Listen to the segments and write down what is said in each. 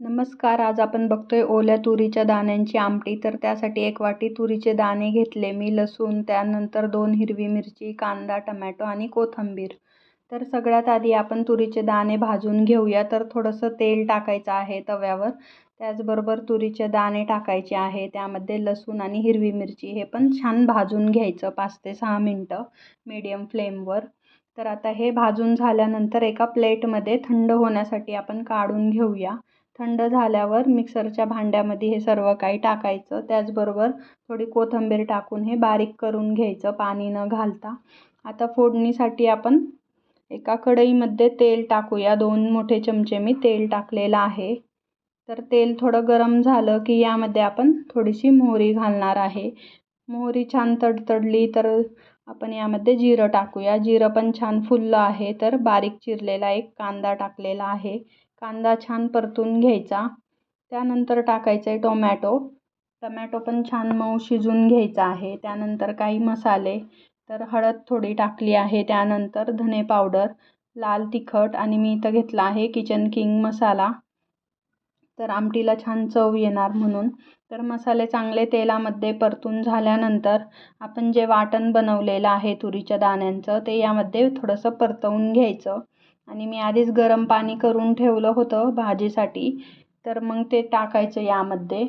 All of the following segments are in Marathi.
नमस्कार आज आपण बघतोय ओल्या तुरीच्या दाण्यांची आमटी. तर त्यासाठी एक वाटी तुरीचे दाणे घेतले. मी लसूण त्यानंतर दोन हिरवी मिरची कांदा टमॅटो आणि कोथिंबीर. तर सगळ्यात आधी आपण तुरीचे दाणे भाजून घेऊया. तर थोडंसं तेल टाकायचं आहे तव्यावर. त्याचबरोबर तुरीचे दाणे टाकायचे आहे. त्यामध्ये लसूण आणि हिरवी मिरची हे पण छान भाजून घ्यायचं पाच ते सहा मिनटं मीडियम फ्लेमवर तर आता हे भाजून झाल्यानंतर एका प्लेटमध्ये थंड होण्यासाठी आपण काढून घेऊया. थंड झाल्यावर मिक्सरच्या भांड्यामध्ये हे सर्व काही टाकायचं. त्याचबरोबर थोडी कोथिंबीर टाकून हे बारीक करून घ्यायचं पाणी न घालता. आता फोडणीसाठी आपण एका कढईमध्ये तेल टाकूया. दोन मोठे चमचे मी तेल टाकलेलं आहे. तर तेल थोडं गरम झालं की यामध्ये आपण थोडीशी मोहरी घालणार आहे. मोहरी छान तडतडली तर आपण यामध्ये जिरं टाकूया. जिरं पण छान फुललं आहे तर बारीक चिरलेला एक कांदा टाकलेला आहे. कांदा छान परतून घ्यायचा. त्यानंतर टाकायचं आहे टोमॅटो. टमॅटो पण छान मऊ शिजून घ्यायचा आहे. त्यानंतर काही मसाले. तर हळद थोडी टाकली आहे. त्यानंतर धने पावडर लाल तिखट आणि मी इथं घेतला आहे किचन किंग मसाला. तर आमटीला छान चव येणार म्हणून. तर मसाले चांगले तेलामध्ये परतून झाल्यानंतर आपण जे वाटण बनवलेलं आहे तुरीच्या दाण्यांचं ते यामध्ये थोडंसं परतवून घ्यायचं. आणि मी आधीच गरम पाणी करून ठेवलं होतं भाजीसाठी. तर मग ते टाकायचं यामध्ये.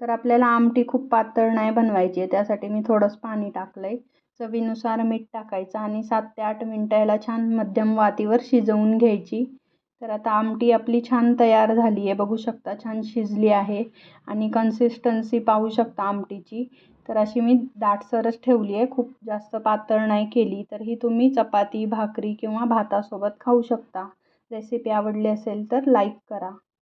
तर आपल्याला आमटी खूप पातळ नाही बनवायची आहे त्यासाठी मी थोडंसं पाणी टाकलं आहे चवीनुसार मीठ टाकायचं आणि सात ते आठ मिनटं याला छान मध्यम वातीवर शिजवून घ्यायची. तर आता आमटी आपली छान तयार झाली आहे बघू शकता छान शिजली आहे आणि कन्सिस्टन्सी पाहू शकता आमटीची. तर अशी मी दाटसरच ठेवली आहे. खूप जास्त पातळ नाही केली. तर ही तुम्ही चपाती भाकरी किंवा भातासोबत खाऊ शकता. रेसिपी आवडली असेल तर लाईक करा.